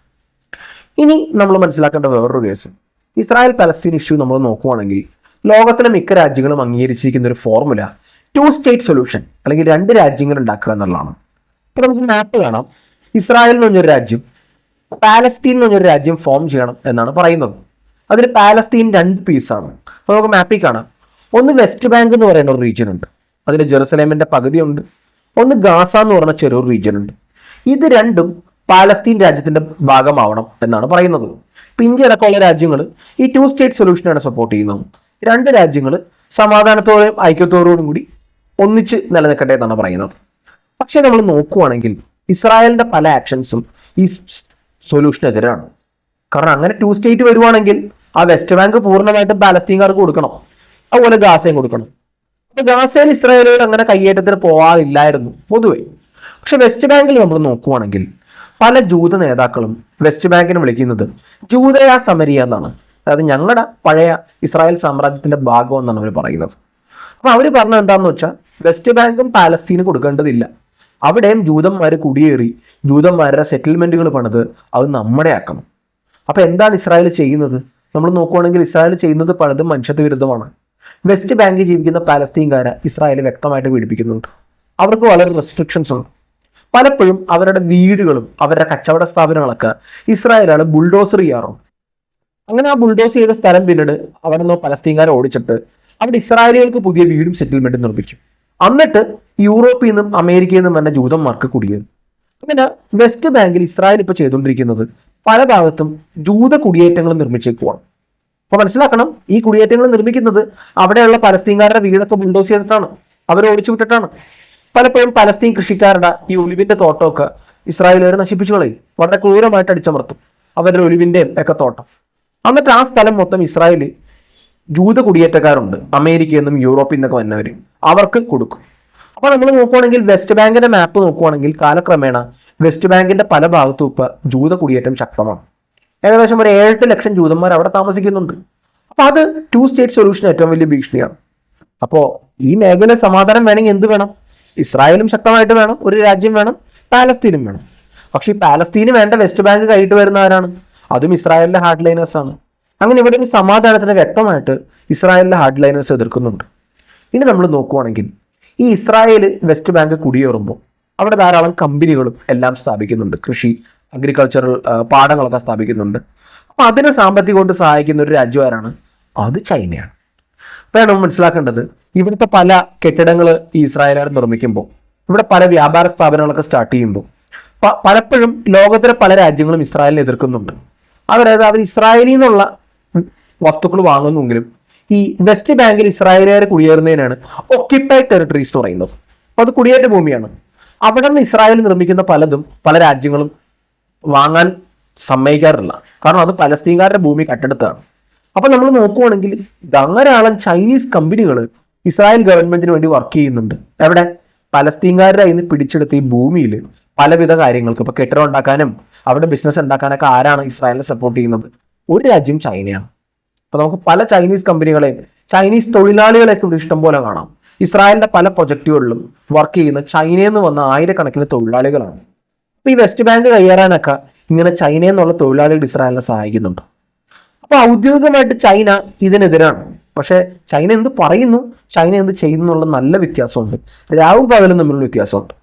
ഇനി നമ്മൾ മനസ്സിലാക്കേണ്ട വേറൊരു കേസ്. ഇസ്രായേൽ പലസ്തീൻ ഇഷ്യൂ നമ്മൾ നോക്കുവാണെങ്കിൽ ലോകത്തിലെ മിക്ക രാജ്യങ്ങളും അംഗീകരിച്ചിരിക്കുന്ന ഒരു ഫോർമുല ടു സ്റ്റേറ്റ് സൊല്യൂഷൻ അല്ലെങ്കിൽ രണ്ട് രാജ്യങ്ങൾ ഉണ്ടാക്കുക എന്നുള്ളതാണ്. അപ്പോൾ നമുക്ക് മാപ്പ് കാണാം. ഇസ്രായേൽ എന്ന് പറഞ്ഞൊരു രാജ്യം പാലസ്തീൻ എന്ന് പറഞ്ഞൊരു രാജ്യം ഫോം ചെയ്യണം എന്നാണ് പറയുന്നത്. അതിൽ പാലസ്തീൻ രണ്ട് പീസാണ് അപ്പോൾ നമുക്ക് മാപ്പിൽ കാണാം. ഒന്ന് വെസ്റ്റ് ബാങ്ക് എന്ന് പറയുന്ന ഒരു റീജിയൻ ഉണ്ട്. അതിൽ ജെറുസലേമിന്റെ പകുതിയുണ്ട്. ഒന്ന് ഗാസ എന്ന് പറഞ്ഞ ചെറിയൊരു റീജിയൻ ഉണ്ട്. ഇത് രണ്ടും പാലസ്തീൻ രാജ്യത്തിന്റെ ഭാഗമാവണം എന്നാണ് പറയുന്നത്. അടക്കമുള്ള രാജ്യങ്ങൾ ഈ ടു സ്റ്റേറ്റ് സൊല്യൂഷനാണ് സപ്പോർട്ട് ചെയ്യുന്നത്. രണ്ട് രാജ്യങ്ങൾ സമാധാനത്തോടെയും ഐക്യത്തോടും കൂടി ഒന്നിച്ച് നിലനിൽക്കട്ടെ എന്നാണ് പറയുന്നത്. പക്ഷെ നമ്മൾ നോക്കുവാണെങ്കിൽ ഇസ്രായേലിന്റെ പല ആക്ഷൻസും ഈ സൊല്യൂഷനെതിരാണ് കാരണം അങ്ങനെ ടു സ്റ്റേറ്റ് വരുവാണെങ്കിൽ ആ വെസ്റ്റ് ബാങ്ക് പൂർണമായിട്ടും പാലസ്തീൻകാർക്ക് കൊടുക്കണം. അതുപോലെ ഗാസയും കൊടുക്കണം. അപ്പൊ ഗാസയിൽ ഇസ്രായേലുകൾ അങ്ങനെ കയ്യേറ്റത്തിന് പോവാറില്ലായിരുന്നു പൊതുവെ. പക്ഷെ വെസ്റ്റ് ബാങ്കിൽ നമ്മൾ നോക്കുവാണെങ്കിൽ പല ജൂത നേതാക്കളും വെസ്റ്റ് ബാങ്കിനെ വിളിക്കുന്നത് ജൂതയ സമരിയ എന്നാണ്. അതായത് ഞങ്ങളുടെ പഴയ ഇസ്രായേൽ സാമ്രാജ്യത്തിന്റെ ഭാഗം എന്നാണ് അവർ പറയുന്നത്. അപ്പൊ അവർ പറഞ്ഞത് എന്താന്ന് വെച്ചാൽ വെസ്റ്റ് ബാങ്കും പാലസ്തീനും കൊടുക്കേണ്ടതില്ല. അവിടെയും ജൂതന്മാർ കുടിയേറി ജൂതന്മാരുടെ സെറ്റിൽമെന്റുകൾ പണിത് അത് നമ്മുടെ ആക്കണം. അപ്പൊ എന്താണ് ഇസ്രായേൽ ചെയ്യുന്നത്? നമ്മൾ നോക്കുവാണെങ്കിൽ ഇസ്രായേൽ ചെയ്യുന്നത് പലതും മനുഷ്യത്വ വിരുദ്ധമാണ്. വെസ്റ്റ് ബാങ്കിൽ ജീവിക്കുന്ന പാലസ്തീൻകാരെ ഇസ്രായേൽ വ്യക്തമായിട്ട് പീഡിപ്പിക്കുന്നുണ്ട്. അവർക്ക് വളരെ റെസ്ട്രിക്ഷൻസ് ഉണ്ട്. പലപ്പോഴും അവരുടെ വീടുകളും അവരുടെ കച്ചവട സ്ഥാപനങ്ങളൊക്കെ ഇസ്രായേലാണ് ബുൾഡോസർ ചെയ്യാറുണ്ട് അങ്ങനെ ആ ബുൾഡോസ് ചെയ്ത സ്ഥലം പിന്നീട് അവിടെ നിന്ന് പലസ്തീൻകാരെ ഓടിച്ചിട്ട് അവിടെ ഇസ്രായേലികൾക്ക് പുതിയ വീടും സെറ്റിൽമെന്റും നിർമ്മിക്കും. എന്നിട്ട് യൂറോപ്പിൽ നിന്നും അമേരിക്കയിൽ നിന്നും വന്ന ജൂതന്മാർക്ക് കുടിയേറും. അങ്ങനെ വെസ്റ്റ് ബാങ്കിൽ ഇസ്രായേൽ ഇപ്പോൾ ചെയ്തുകൊണ്ടിരിക്കുന്നത് പല ഭാഗത്തും ജൂത കുടിയേറ്റങ്ങൾ നിർമ്മിച്ചേക്കുവാണ് അപ്പോൾ മനസ്സിലാക്കണം ഈ കുടിയേറ്റങ്ങൾ നിർമ്മിക്കുന്നത് അവിടെയുള്ള പലസ്തീൻകാരുടെ വീടൊക്കെ ബുൾഡോസ് ചെയ്തിട്ടാണ്. അവരെ ഓടിച്ചു വിട്ടിട്ടാണ്. പലപ്പോഴും പലസ്തീൻ കൃഷിക്കാരുടെ ഈ ഒലിവിന്റെ തോട്ടമൊക്കെ ഇസ്രായേലുകാർ നശിപ്പിച്ചു കളയും. വളരെ ക്രൂരമായിട്ട് അടിച്ചമർത്തും അവരുടെ ഒലിവിന്റെയും ഒക്കെ തോട്ടം. എന്നിട്ട് ആ സ്ഥലം മൊത്തം ഇസ്രായേൽ ജൂത കുടിയേറ്റക്കാരുണ്ട്. അമേരിക്കയിൽ നിന്നും യൂറോപ്പിൽ നിന്നൊക്കെ വന്നവർ അവർക്ക് കൊടുക്കും. അപ്പൊ നമ്മൾ നോക്കുവാണെങ്കിൽ വെസ്റ്റ് ബാങ്കിന്റെ മാപ്പ് നോക്കുവാണെങ്കിൽ കാലക്രമേണ വെസ്റ്റ് ബാങ്കിന്റെ പല ഭാഗത്തും ഇപ്പൊ ജൂത കുടിയേറ്റം ശക്തമാണ്. ഏകദേശം ഒരു ഏഴെട്ട് ലക്ഷം ജൂതന്മാർ അവിടെ താമസിക്കുന്നുണ്ട്. അപ്പൊ അത് ടു സ്റ്റേറ്റ് സൊല്യൂഷൻ ഏറ്റവും വലിയ ഭീഷണിയാണ്. അപ്പോ ഈ മേഖല സമാധാനം വേണമെങ്കിൽ എന്ത് വേണം? ഇസ്രായേലും ശക്തമായിട്ട് വേണം ഒരു രാജ്യം വേണം പാലസ്തീനും വേണം. പക്ഷെ ഈ പാലസ്തീന് വേണ്ട വെസ്റ്റ് ബാങ്ക് കൈയിട്ട് വരുന്നവരാണ് അതും ഇസ്രായേലിന്റെ ഹാർഡ് ലൈനേഴ്സ് ആണ്. അങ്ങനെ ഇവിടെ ഒരു സമാധാനത്തിന് വ്യക്തമായിട്ട് ഇസ്രായേലിന്റെ ഹാർഡ് ലൈനേഴ്സ് എതിർക്കുന്നുണ്ട്. ഇനി നമ്മൾ നോക്കുവാണെങ്കിൽ ഈ ഇസ്രായേൽ വെസ്റ്റ് ബാങ്ക് കുടിയേറുമ്പോൾ അവിടെ ധാരാളം കമ്പനികളും എല്ലാം സ്ഥാപിക്കുന്നുണ്ട്. കൃഷി അഗ്രികൾച്ചറൽ പാടങ്ങളൊക്കെ സ്ഥാപിക്കുന്നുണ്ട്. അപ്പം അതിനെ സാമ്പത്തികം കൊണ്ട് സഹായിക്കുന്ന ഒരു രാജ്യം ആരാണ്? അത് ചൈനയാണ്. നമ്മൾ മനസ്സിലാക്കേണ്ടത് ഇവിടുത്തെ പല കെട്ടിടങ്ങൾ ഇസ്രായേലുകാർ നിർമ്മിക്കുമ്പോൾ ഇവിടെ പല വ്യാപാര സ്ഥാപനങ്ങളൊക്കെ സ്റ്റാർട്ട് ചെയ്യുമ്പോൾ പലപ്പോഴും ലോകത്തിലെ പല രാജ്യങ്ങളും ഇസ്രായേലിനെ എതിർക്കുന്നുണ്ട്. അവരത് അവർ ഇസ്രായേലിൽ നിന്നുള്ള വസ്തുക്കൾ വാങ്ങുന്നെങ്കിലും ഈ വെസ്റ്റ് ബാങ്കിൽ ഇസ്രായേലുകാർ കുടിയേറുന്നതിനാണ് ഒക്യുപ്പൈഡ് ടെറിട്ടറീസ് എന്ന് പറയുന്നത്. അത് കുടിയേറ്റ ഭൂമിയാണ്. അവിടെ നിന്ന് ഇസ്രായേൽ നിർമ്മിക്കുന്ന പലതും പല രാജ്യങ്ങളും വാങ്ങാൻ സമ്മതിക്കാറില്ല. കാരണം അത് പലസ്തീൻകാരുടെ ഭൂമി കട്ടെടുത്താണ്. അപ്പൊ നമ്മൾ നോക്കുവാണെങ്കിൽ ധാരാളം ചൈനീസ് കമ്പനികൾ ഇസ്രായേൽ ഗവൺമെന്റിന് വേണ്ടി വർക്ക് ചെയ്യുന്നുണ്ട്. എവിടെ? പലസ്തീൻകാരുടെ കയ്യിൽ നിന്ന് പിടിച്ചെടുത്ത ഈ ഭൂമിയിൽ പലവിധ കാര്യങ്ങൾക്ക്. ഇപ്പൊ കെട്ടിടം ഉണ്ടാക്കാനും അവിടെ ബിസിനസ് ഉണ്ടാക്കാനൊക്കെ ആരാണ് ഇസ്രായേലിനെ സപ്പോർട്ട് ചെയ്യുന്നത്? ഒരു രാജ്യം ചൈനയാണ്. അപ്പൊ നമുക്ക് പല ചൈനീസ് കമ്പനികളെ ചൈനീസ് തൊഴിലാളികളെയൊക്കെ ഇവിടെ ഇഷ്ടം പോലെ കാണാം. ഇസ്രായേലിന്റെ പല പ്രൊജക്റ്റുകളിലും വർക്ക് ചെയ്യുന്ന ചൈനയിൽ നിന്ന് വന്ന ആയിരക്കണക്കിന് തൊഴിലാളികളാണ്. അപ്പൊ ഈ വെസ്റ്റ് ബാങ്ക് കൈയേറാനൊക്കെ ഇങ്ങനെ ചൈനയിൽ നിന്നുള്ള തൊഴിലാളികൾ ഇസ്രായേലിനെ സഹായിക്കുന്നുണ്ട്. അപ്പൊ ഔദ്യോഗികമായിട്ട് ചൈന ഇതിനെതിരാണ്. പക്ഷേ ചൈന എന്ത് പറയുന്നു? ചൈന എന്ത് ചെയ്യുന്നു എന്നുള്ള നല്ല വ്യത്യാസമുണ്ട്. രാവും പകലും തമ്മിലുള്ള വ്യത്യാസമുണ്ട്.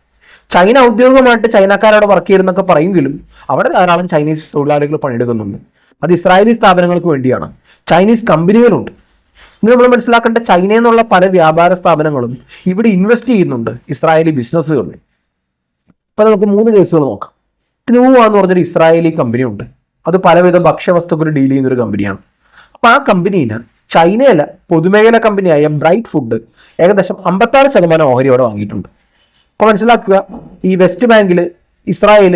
ചൈന ഔദ്യോഗികമായിട്ട് ചൈനക്കാരോട് വർക്ക് ചെയ്യുന്നൊക്കെ പറയുമെങ്കിലും അവിടെ ധാരാളം ചൈനീസ് തൊഴിലാളികൾ പണിയെടുക്കുന്നുണ്ട്. അത് ഇസ്രായേലി സ്ഥാപനങ്ങൾക്ക് വേണ്ടിയാണ്. ചൈനീസ് കമ്പനികളുണ്ട്. ഇത് നമ്മൾ മനസ്സിലാക്കേണ്ട ചൈന എന്നുള്ള പല വ്യാപാര സ്ഥാപനങ്ങളും ഇവിടെ ഇൻവെസ്റ്റ് ചെയ്യുന്നുണ്ട് ഇസ്രായേലി ബിസിനസ്സുകളിൽ ഇപ്പൊ നമുക്ക് മൂന്ന് കേസുകൾ നോക്കാം. ട്നൂവ എന്ന് പറഞ്ഞൊരു ഇസ്രായേലി കമ്പനി ഉണ്ട് അത് പലവിധ ഭക്ഷ്യവസ്തുക്കൾ ഡീൽ ചെയ്യുന്ന ഒരു കമ്പനിയാണ് അപ്പൊ ആ കമ്പനിന് ചൈനയിലെ പൊതുമേഖലാ കമ്പനിയായ ബ്രൈറ്റ് ഫുഡ് ഏകദേശം അമ്പത്താറ് ശതമാനം ഓഹരിയോടെ വാങ്ങിയിട്ടുണ്ട്. അപ്പൊ മനസ്സിലാക്കുക ഈ വെസ്റ്റ് ബാങ്കിൽ ഇസ്രായേൽ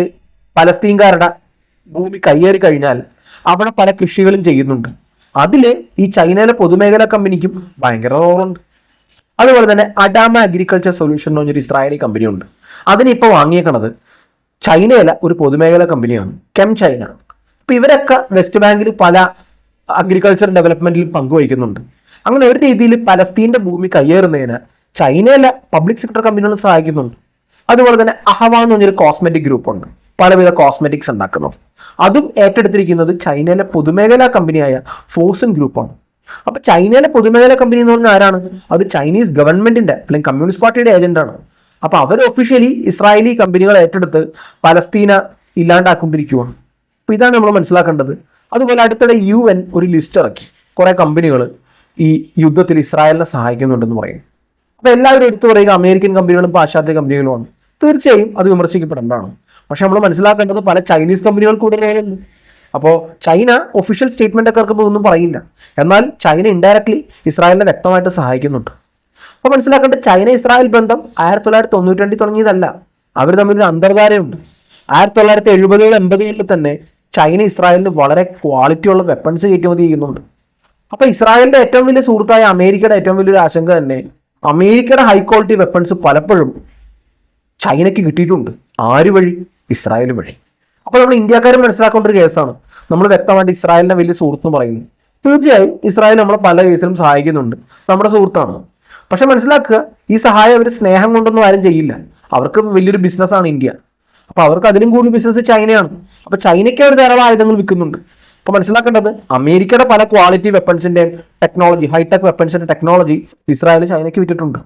പലസ്തീൻകാരുടെ ഭൂമി കയ്യേറി കഴിഞ്ഞാൽ അവിടെ പല കൃഷികളും ചെയ്യുന്നുണ്ട്. അതിൽ ഈ ചൈനയിലെ പൊതുമേഖലാ കമ്പനിക്കും ഭയങ്കര റോളുണ്ട്. അതുപോലെ തന്നെ അഡാമ അഗ്രികൾച്ചർ സൊല്യൂഷൻ എന്ന് പറഞ്ഞൊരു ഇസ്രായേലി കമ്പനിയുണ്ട് അതിനിപ്പോൾ വാങ്ങിയേക്കണത് ചൈനയിലെ ഒരു പൊതുമേഖലാ കമ്പനിയാണ് കെം ചൈന അപ്പൊ ഇവരൊക്കെ വെസ്റ്റ് ബാങ്കിൽ പല അഗ്രികൾച്ചർ ഡെവലപ്മെന്റിൽ പങ്കുവഹിക്കുന്നുണ്ട്. അങ്ങനെ ഒരു രീതിയിൽ പലസ്തീന്റെ ഭൂമി കയ്യേറുന്നതിന് ചൈനയിലെ പബ്ലിക് സെക്ടർ കമ്പനികൾ സഹായിക്കുന്നുണ്ട്. അതുപോലെ തന്നെ അഹവ എന്ന് പറഞ്ഞൊരു കോസ്മെറ്റിക് ഗ്രൂപ്പ് ഉണ്ട്. പലവിധ കോസ്മെറ്റിക്സ് ഉണ്ടാക്കുന്നു അതും ഏറ്റെടുത്തിരിക്കുന്നത് ചൈനയിലെ പൊതുമേഖലാ കമ്പനിയായ ഫോസൻ ഗ്രൂപ്പാണ് അപ്പൊ ചൈനയിലെ പൊതുമേഖലാ കമ്പനി എന്ന് പറഞ്ഞാൽ ആരാണ്? അത് ചൈനീസ് ഗവൺമെന്റിന്റെ അല്ലെങ്കിൽ കമ്മ്യൂണിസ്റ്റ് പാർട്ടിയുടെ ഏജന്റാണ് അപ്പൊ അവർ ഒഫീഷ്യലി ഇസ്രായേലി കമ്പനികൾ ഏറ്റെടുത്ത് പലസ്തീന ഇല്ലാണ്ടാക്കൊണ്ടിരിക്കുകയാണ് അപ്പൊ ഇതാണ് നമ്മൾ മനസ്സിലാക്കേണ്ടത്. അതുപോലെ അടുത്തിടെ യു എൻ ഒരു ലിസ്റ്റ് ഇറക്കി. കുറേ കമ്പനികൾ ഈ യുദ്ധത്തിൽ ഇസ്രായേലിനെ സഹായിക്കുന്നുണ്ടെന്ന് പറയും അപ്പോൾ എല്ലാവരും എടുത്തു പറയുക അമേരിക്കൻ കമ്പനികളും പാശ്ചാത്യ കമ്പനികളുമാണ് തീർച്ചയായും അത് വിമർശിക്കപ്പെടേണ്ടതാണ്. പക്ഷെ നമ്മൾ മനസ്സിലാക്കേണ്ടത് പല ചൈനീസ് കമ്പനികൾ കൂടെ അപ്പോൾ ചൈന ഒഫീഷ്യൽ സ്റ്റേറ്റ്മെന്റ് ഒക്കെ ഇറക്കുമ്പോൾ ഒന്നും പറയില്ല. എന്നാൽ ചൈന ഇൻഡയറക്ട്ലി ഇസ്രായേലിനെ വ്യക്തമായിട്ട് സഹായിക്കുന്നുണ്ട്. അപ്പോൾ മനസ്സിലാക്കേണ്ട ചൈന ഇസ്രായേൽ ബന്ധം ആയിരത്തി തൊള്ളായിരത്തി തൊണ്ണൂറ്റി രണ്ടിൽ തുടങ്ങിയതല്ല. അവർ തമ്മിലൊരു അന്തർധാരയുണ്ട്. ആയിരത്തി തൊള്ളായിരത്തി എഴുപതുകൾ എൺപതുകളിൽ തന്നെ ചൈന ഇസ്രായേലിന് വളരെ ക്വാളിറ്റിയുള്ള വെപ്പൺസ് കയറ്റുമതി ചെയ്യുന്നുണ്ട്. അപ്പൊ ഇസ്രായേലിന്റെ ഏറ്റവും വലിയ സുഹൃത്തായ അമേരിക്കയുടെ ഏറ്റവും വലിയൊരു ആശങ്ക തന്നെ അമേരിക്കയുടെ ഹൈ ക്വാളിറ്റി വെപ്പൺസ് പലപ്പോഴും ചൈനയ്ക്ക് കിട്ടിയിട്ടുണ്ട്. ആര് വഴി? ഇസ്രായേൽ വഴി. അപ്പൊ നമ്മൾ ഇന്ത്യക്കാർ മനസ്സിലാക്കേണ്ട ഒരു കേസാണ് നമ്മൾ വ്യക്തമായിട്ട് ഇസ്രായേലിനെ വലിയ സുഹൃത്ത് പറയുന്നു. തീർച്ചയായും ഇസ്രായേൽ നമ്മളെ പല കേസിലും സഹായിക്കുന്നുണ്ട്. നമ്മുടെ സുഹൃത്താണ്. പക്ഷെ മനസ്സിലാക്കുക ഈ സഹായം അവർ സ്നേഹം കൊണ്ടൊന്നും ആരും ചെയ്യില്ല. അവർക്ക് വലിയൊരു ബിസിനസ്സാണ് ഇന്ത്യ. അപ്പോൾ അവർക്ക് അതിലും കൂടുതൽ ബിസിനസ് ചൈനയാണ്. അപ്പൊ ചൈനയ്ക്ക് അവർ ധാരാളം ആയുധങ്ങൾ വിൽക്കുന്നുണ്ട്. അപ്പൊ മനസ്സിലാക്കേണ്ടത് അമേരിക്കയുടെ പല ക്വാളിറ്റി വെപ്പൺസിന്റെ ടെക്നോളജി ഹൈടെക് വെപ്പൺസിന്റെ ടെക്നോളജി ഇസ്രായേൽ ചൈനയ്ക്ക് വിറ്റിട്ടുണ്ട്.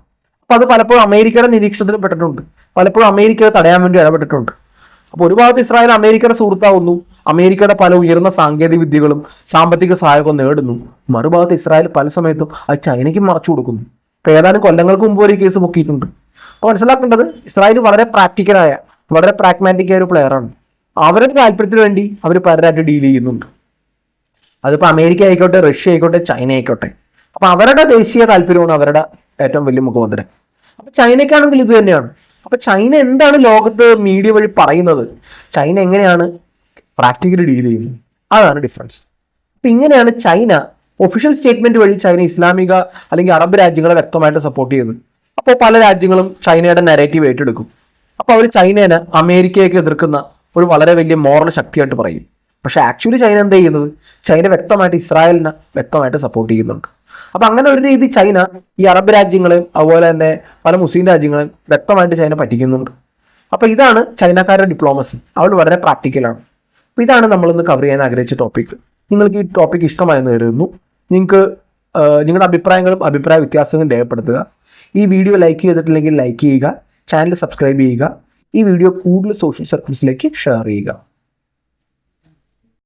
അപ്പൊ അത് പലപ്പോഴും അമേരിക്കയുടെ നിരീക്ഷണത്തിൽ പെട്ടിട്ടുണ്ട്. പലപ്പോഴും അമേരിക്കയെ തടയാൻ വേണ്ടി ഇടപെട്ടിട്ടുണ്ട്. അപ്പോൾ ഒരു ഭാഗത്ത് ഇസ്രായേൽ അമേരിക്കയുടെ സുഹൃത്താവുന്നു. അമേരിക്കയുടെ പല ഉയർന്ന സാങ്കേതിക വിദ്യകളും സാമ്പത്തിക സഹായവും നേടുന്നു. മറുഭാഗത്ത് ഇസ്രായേൽ പല സമയത്തും അത് ചൈനയ്ക്ക് മറച്ചു കൊടുക്കുന്നു. ഏതാനും കൊല്ലങ്ങൾക്ക് മുമ്പ് ഒരു കേസ് പൊക്കിയിട്ടുണ്ട്. അപ്പോൾ മനസ്സിലാക്കേണ്ടത് ഇസ്രായേൽ വളരെ പ്രാക്ടിക്കലായ വളരെ പ്രാഗ്മാറ്റിക് ആയ ഒരു പ്ലെയറാണ് അവരുടെ താല്പര്യത്തിന് വേണ്ടി അവർ പലരായിട്ട് ഡീൽ ചെയ്യുന്നുണ്ട്. അതിപ്പോൾ അമേരിക്ക ആയിക്കോട്ടെ റഷ്യ ആയിക്കോട്ടെ ചൈന ആയിക്കോട്ടെ. അപ്പോൾ അവരുടെ ദേശീയ താല്പര്യമാണ് അവരുടെ ഏറ്റവും വലിയ മുഖമുദ്ര. അപ്പോൾ ചൈനയ്ക്കാണെങ്കിൽ ഇത് തന്നെയാണ്. അപ്പോൾ ചൈന എന്താണ് ലോകത്ത് മീഡിയ വഴി പറയുന്നത്? ചൈന എങ്ങനെയാണ് പ്രാക്ടിക്കലി ഡീൽ ചെയ്യുന്നത്? അതാണ് ഡിഫറൻസ് അപ്പം ഇങ്ങനെയാണ് ചൈന ഒഫീഷ്യൽ സ്റ്റേറ്റ്മെന്റ് വഴി ചൈന ഇസ്ലാമിക അല്ലെങ്കിൽ അറബ് രാജ്യങ്ങളെ വ്യക്തമായിട്ട് സപ്പോർട്ട് ചെയ്യുന്നത്. അപ്പോൾ പല രാജ്യങ്ങളും ചൈനയുടെ നെറേറ്റീവ് ഏറ്റെടുക്കും. അപ്പോൾ അവർ ചൈനേനെ അമേരിക്കയൊക്കെ എതിർക്കുന്ന ഒരു വളരെ വലിയ മോറൽ ശക്തിയായിട്ട് പറയും. പക്ഷെ ആക്ച്വലി ചൈന എന്താ ചെയ്യുന്നത്? ചൈന വ്യക്തമായിട്ട് ഇസ്രായേലിനെ വ്യക്തമായിട്ട് സപ്പോർട്ട് ചെയ്യുന്നുണ്ട്. അപ്പൊ അങ്ങനെ ഒരു രീതി ചൈന ഈ അറബ് രാജ്യങ്ങളെയും അതുപോലെ തന്നെ പല മുസ്ലിം രാജ്യങ്ങളെയും വ്യക്തമായിട്ട് ചൈന പറ്റിക്കുന്നുണ്ട്. അപ്പൊ ഇതാണ് ചൈനക്കാരുടെ ഡിപ്ലോമസി അവൾ വളരെ പ്രാക്ടിക്കലാണ് അപ്പൊ ഇതാണ് നമ്മൾ ഇന്ന് കവർ ചെയ്യാൻ ആഗ്രഹിച്ച ടോപ്പിക് നിങ്ങൾക്ക് ഈ ടോപ്പിക് ഇഷ്ടമായെന്ന് കരുതുന്നു. നിങ്ങൾക്ക് നിങ്ങളുടെ അഭിപ്രായങ്ങളും അഭിപ്രായ വ്യത്യാസങ്ങളും രേഖപ്പെടുത്തുക. ഈ വീഡിയോ ലൈക്ക് ചെയ്തിട്ടില്ലെങ്കിൽ ലൈക്ക് ചെയ്യുക. ചാനൽ സബ്സ്ക്രൈബ് ചെയ്യുക. ഈ വീഡിയോ കൂടുതൽ സോഷ്യൽ സർക്കിൾസിലേക്ക് ഷെയർ ചെയ്യുക.